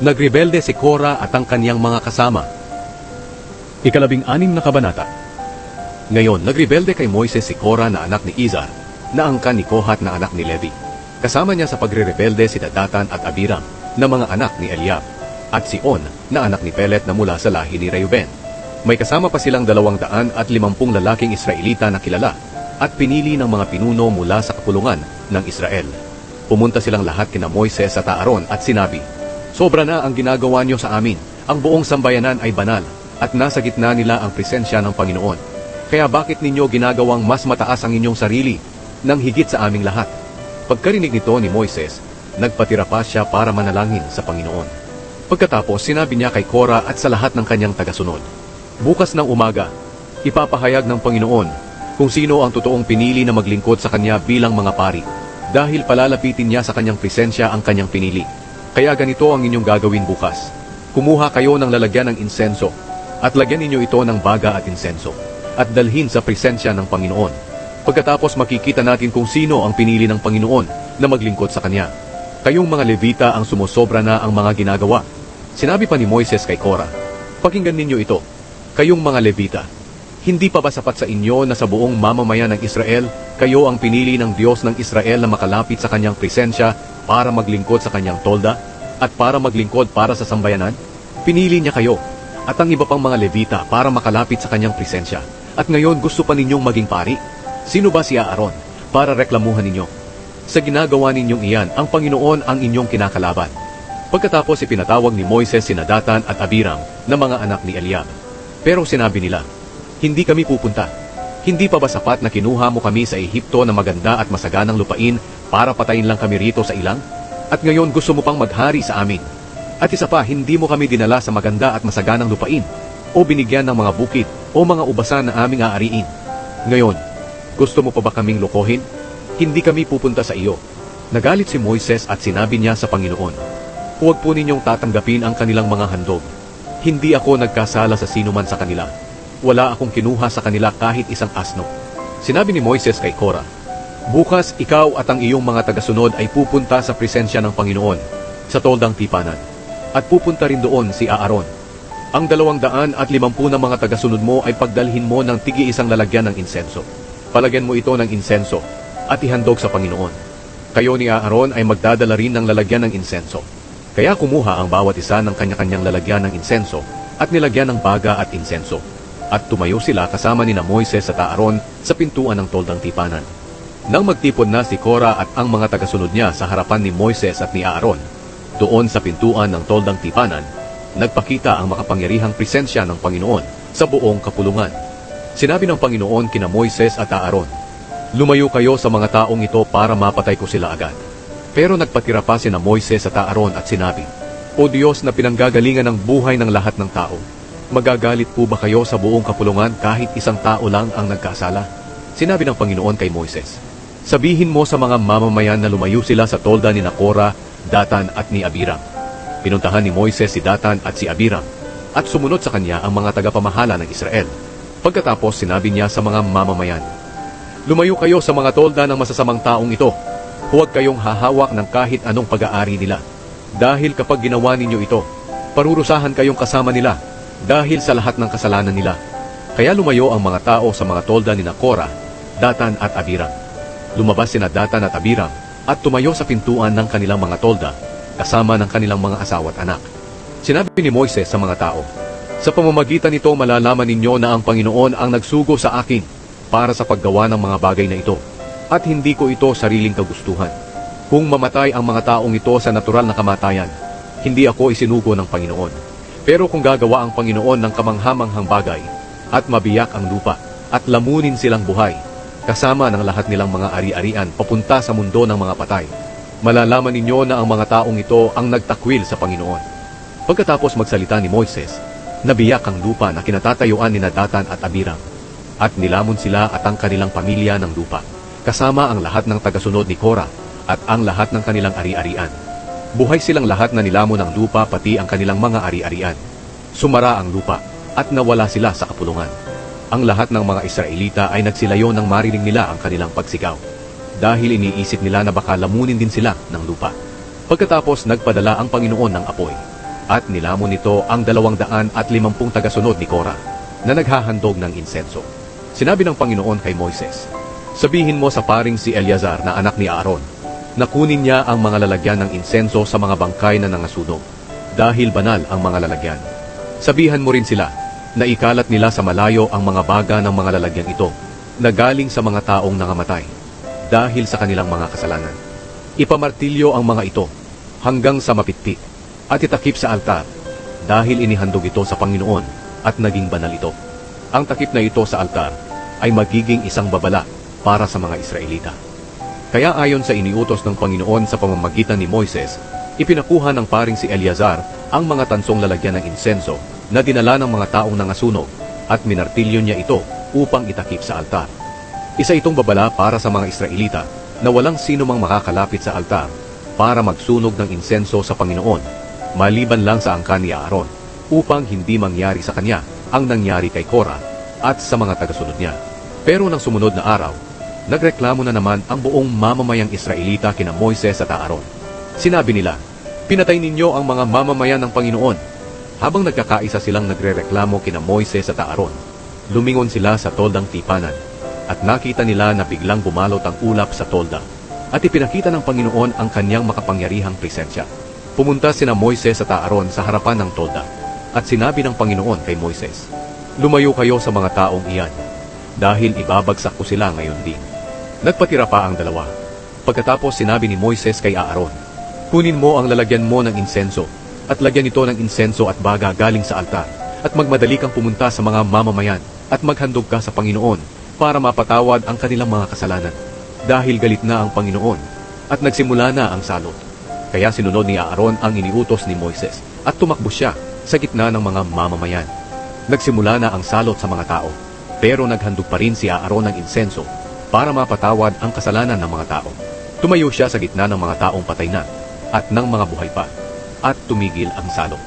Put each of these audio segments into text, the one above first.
Nagrebelde si Korah at ang kanyang mga kasama. Ikalabing anim na kabanata. Ngayon, nagrebelde kay Moises si Korah na anak ni Izar, na angkan ni Kohat na anak ni Levi. Kasama niya sa pagre-rebelde si Dadatan at Abiram, na mga anak ni Eliab, at si On, na anak ni Pelet na mula sa lahi ni Reuben. May kasama pa silang dalawang daan at limampung lalaking Israelita na kilala, at pinili ng mga pinuno mula sa kapulungan ng Israel. Pumunta silang lahat kina Moises at Aaron at sinabi, Sobra na ang ginagawa niyo sa amin. Ang buong sambayanan ay banal at nasa gitna nila ang presensya ng Panginoon. Kaya bakit ninyo ginagawang mas mataas ang inyong sarili nang higit sa aming lahat? Pagkarinig nito ni Moises, nagpatira pa siya para manalangin sa Panginoon. Pagkatapos, sinabi niya kay Cora at sa lahat ng kanyang tagasunod, Bukas ng umaga, ipapahayag ng Panginoon kung sino ang totoong pinili na maglingkod sa kanya bilang mga pari dahil palalapitin niya sa kanyang presensya ang kanyang pinili. Kaya ganito ang inyong gagawin bukas. Kumuha kayo ng lalagyan ng insenso at lagyan ninyo ito ng baga at insenso at dalhin sa presensya ng Panginoon. Pagkatapos makikita natin kung sino ang pinili ng Panginoon na maglingkod sa Kanya. Kayong mga Levita ang sumusobra na ang mga ginagawa. Sinabi pa ni Moises kay Cora, Pakinggan ninyo ito, kayong mga Levita. Hindi pa ba sapat sa inyo na sa buong mamamayan ng Israel, kayo ang pinili ng Diyos ng Israel na makalapit sa kanyang presensya para maglingkod sa kanyang tolda at para maglingkod para sa sambayanan? Pinili niya kayo at ang iba pang mga Levita para makalapit sa kanyang presensya. At ngayon gusto pa ninyong maging pari? Sino ba si Aaron para reklamuhan ninyo? Sa ginagawa ninyong iyan, ang Panginoon ang inyong kinakalaban. Pagkatapos ipinatawag ni Moises si Nadatan at Abiram na mga anak ni Eliab. Pero sinabi nila, Hindi kami pupunta. Hindi pa ba sapat na kinuha mo kami sa Ehipto na maganda at masaganang lupain para patayin lang kami rito sa ilang? At ngayon gusto mo pang maghari sa amin. At isa pa, hindi mo kami dinala sa maganda at masaganang lupain o binigyan ng mga bukid o mga ubasan na aming aariin. Ngayon, gusto mo pa ba kaming lokohin? Hindi kami pupunta sa iyo. Nagalit si Moises at sinabi niya sa Panginoon, Huwag po ninyong tatanggapin ang kanilang mga handog. Hindi ako nagkasala sa sino man sa kanila. Wala akong kinuha sa kanila kahit isang asno. Sinabi ni Moises kay Cora, Bukas ikaw at ang iyong mga tagasunod ay pupunta sa presensya ng Panginoon sa toldang tipanan. At pupunta rin doon si Aaron. Ang dalawang daan at limampu na mga tagasunod mo ay pagdalhin mo ng tigi isang lalagyan ng insenso. Palagyan mo ito ng insenso at ihandog sa Panginoon. Kayo ni Aaron ay magdadala rin ng lalagyan ng insenso. Kaya kumuha ang bawat isa ng kanya-kanyang lalagyan ng insenso at nilagyan ng baga at insenso. At tumayo sila kasama ni na Moises at Aaron sa pintuan ng toldang tipanan. Nang magtipon na si Cora at ang mga tagasunod niya sa harapan ni Moises at ni Aaron, doon sa pintuan ng toldang tipanan, nagpakita ang makapangyarihang presensya ng Panginoon sa buong kapulungan. Sinabi ng Panginoon kina Moises at Aaron, Lumayo kayo sa mga taong ito para mapatay ko sila agad. Pero nagpatira pa sina Moises at Aaron at sinabi, O Diyos na pinanggagalingan ng buhay ng lahat ng tao, magagalit po ba kayo sa buong kapulungan kahit isang tao lang ang nagkasala? Sinabi ng Panginoon kay Moises, Sabihin mo sa mga mamamayan na lumayo sila sa tolda ni Nakora, Datan at ni Abiram. Pinuntahan ni Moises si Datan at si Abiram at sumunod sa kanya ang mga tagapamahala ng Israel. Pagkatapos sinabi niya sa mga mamamayan, Lumayo kayo sa mga tolda ng masasamang taong ito. Huwag kayong hahawak ng kahit anong pag-aari nila. Dahil kapag ginawa ninyo ito, parurusahan kayong kasama nila dahil sa lahat ng kasalanan nila. Kaya lumayo ang mga tao sa mga tolda ni Nakora, Datan at Abiram. Lumabas sina Datan at Abiram at tumayo sa pintuan ng kanilang mga tolda kasama ng kanilang mga asawa at anak. Sinabi ni Moises sa mga tao, Sa pamamagitan nito malalaman ninyo na ang Panginoon ang nagsugo sa akin para sa paggawa ng mga bagay na ito at hindi ko ito sariling kagustuhan. Kung mamatay ang mga taong ito sa natural na kamatayan, hindi ako isinugo ng Panginoon. Pero kung gagawa ang Panginoon ng kamanghamanghang bagay at mabiyak ang lupa at lamunin silang buhay, kasama ng lahat nilang mga ari-arian papunta sa mundo ng mga patay, malalaman ninyo na ang mga taong ito ang nagtakwil sa Panginoon. Pagkatapos magsalita ni Moises, nabiyak ang lupa na kinatatayuan ni Nadatan at Abiram, at nilamon sila at ang kanilang pamilya ng lupa, kasama ang lahat ng tagasunod ni Korah at ang lahat ng kanilang ari-arian. Buhay silang lahat na nilamon ng lupa pati ang kanilang mga ari-arian. Sumara ang lupa at nawala sila sa kapulungan. Ang lahat ng mga Israelita ay nagsilayo nang marinig nila ang kanilang pagsigaw dahil iniisip nila na baka lamunin din sila ng lupa. Pagkatapos nagpadala ang Panginoon ng apoy At nilamon nito ang dalawang daan at limampung tagasunod ni Cora na naghahandog ng insenso. Sinabi ng Panginoon kay Moises, Sabihin mo sa paring si Eleazar na anak ni Aaron, na kunin niya ang mga lalagyan ng insenso sa mga bangkay na nangasunog, dahil banal ang mga lalagyan. Sabihan mo rin sila na ikalat nila sa malayo ang mga baga ng mga lalagyan ito na galing sa mga taong nangamatay dahil sa kanilang mga kasalanan. Ipamartilyo ang mga ito hanggang sa mapitpit at itakip sa altar dahil inihandog ito sa Panginoon at naging banal ito. Ang takip na ito sa altar ay magiging isang babala para sa mga Israelita. Kaya ayon sa iniutos ng Panginoon sa pamamagitan ni Moises, ipinakuha ng paring si Eleazar ang mga tansong lalagyan ng insenso na dinala ng mga taong nangasunog at minartilyo niya ito upang itakip sa altar. Isa itong babala para sa mga Israelita na walang sino mang makakalapit sa altar para magsunog ng insenso sa Panginoon, maliban lang sa angkan ni Aaron, upang hindi mangyari sa kanya ang nangyari kay Korah at sa mga tagasunod niya. Pero nang sumunod na araw, nagreklamo na naman ang buong mamamayang Israelita kina Moises at Aaron. Sinabi nila, Pinatay ninyo ang mga mamamayan ng Panginoon. Habang nagkakaisa silang nagrereklamo kina Moises at Aaron, lumingon sila sa toldang tipanan at nakita nila na biglang bumalot ang ulap sa tolda at ipinakita ng Panginoon ang kanyang makapangyarihang presensya. Pumunta sina Moises at Aaron sa harapan ng tolda at sinabi ng Panginoon kay Moises, Lumayo kayo sa mga taong iyan dahil ibabagsak ko sila ngayon din. Nagpatira pa ang dalawa. Pagkatapos sinabi ni Moises kay Aaron, Kunin mo ang lalagyan mo ng insenso at lagyan ito ng insenso at baga galing sa altar at magmadali kang pumunta sa mga mamamayan at maghandog ka sa Panginoon para mapatawad ang kanilang mga kasalanan. Dahil galit na ang Panginoon at nagsimula na ang salot. Kaya sinunod ni Aaron ang iniutos ni Moises at tumakbo siya sa gitna ng mga mamamayan. Nagsimula na ang salot sa mga tao, pero naghandog pa rin si Aaron ng insenso para mapatawad ang kasalanan ng mga tao. Tumayo siya sa gitna ng mga taong patay na at ng mga buhay pa, at tumigil ang salot.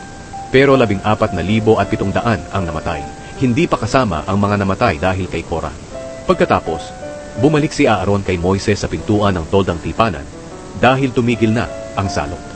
Pero labing apat na libo at pitong daan ang namatay, hindi pa kasama ang mga namatay dahil kay Korah. Pagkatapos, bumalik si Aaron kay Moises sa pintuan ng toldang tipanan dahil tumigil na ang salot.